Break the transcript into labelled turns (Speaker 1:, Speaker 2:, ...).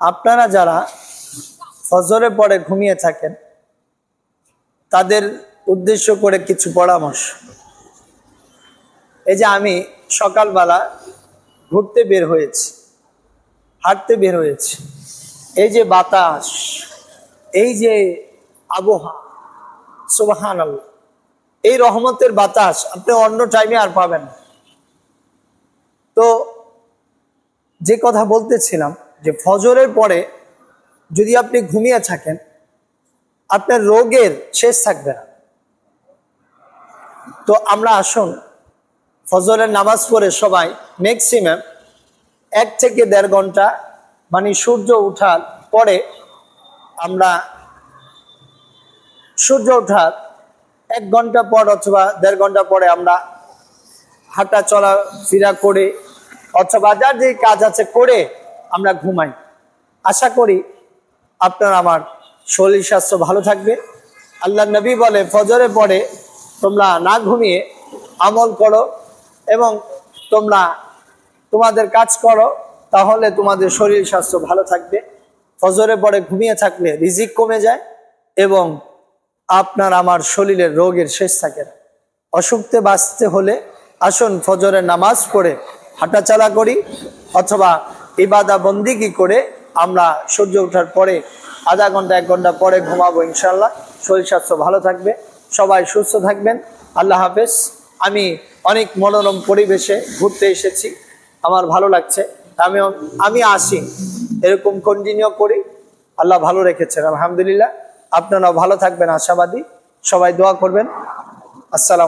Speaker 1: আপনারা যারা ফজরে পরে ঘুমিয়ে থাকেন, তাদের উদ্দেশ্য করে কিছু পরামর্শ। এই যে আমি সকালবেলা ঘুরতে বের হয়েছি, হাঁটতে বের হয়েছি। এই যে বাতাস, এই যে আবহাওয়া সুবাহান এই রহমতের বাতাস আপনি অন্য টাইমে আর পাবেন তো যে কথা বলতেছিলাম যে ফজরের পরে যদি আপনি ঘুমিয়ে থাকেন, আপনার রোগের শেষ থাকবে না। তো আমরা আসুন, ফজরের নামাজ পড়ে সবাই ম্যাক্সিমাম এক থেকে দেড় ঘণ্টা মানে সূর্য উঠার পরে আমরা সূর্য ওঠার এক ঘণ্টা পর অথবা দেড় ঘণ্টা পরে আমরা হাঁটা চলা ফিরা করে অথবা যার যে কাজ আছে করে আমরা ঘুমাই। আশা করি আপনার আমার শরীর স্বাস্থ্য ভালো থাকবে। আল্লাহ নবী বলে, ফজরে পরে তোমরা না ঘুমিয়ে আমল করো এবং তোমরা তোমাদের কাজ করো, তাহলে তোমাদের শরীর স্বাস্থ্য ভালো থাকবে। ফজরে পরে ঘুমিয়ে থাকলে রিজিক কমে যায় এবং আপনার আমার শরীরের রোগের শেষ থাকে না। অসুখতে বাঁচতে হলে আসুন ফজরের নামাজ পড়ে হাঁটাচালা করি অথবা ইবাদা বন্দিগি করে? আমরা সূর্য ওঠার পরে আধা ঘণ্টা, এক ঘণ্টা পরে ঘুমাবো ইনশাল্লাহ শরীর স্বাস্থ্য ভালো থাকবে। সবাই সুস্থ থাকবেন। আল্লাহ হাফেজ। আমি অনেক মনোরম পরিবেশে ঘুরতে এসেছি। আমার ভালো লাগছে। আমি আমি আসি। এরকম কন্টিনিউ করি। আল্লাহ ভালো রেখেছেন। আলহামদুলিল্লাহ। আপনারাও ভালো থাকবেন। আশাবাদী। সবাই দোয়া করবেন। আসসালাম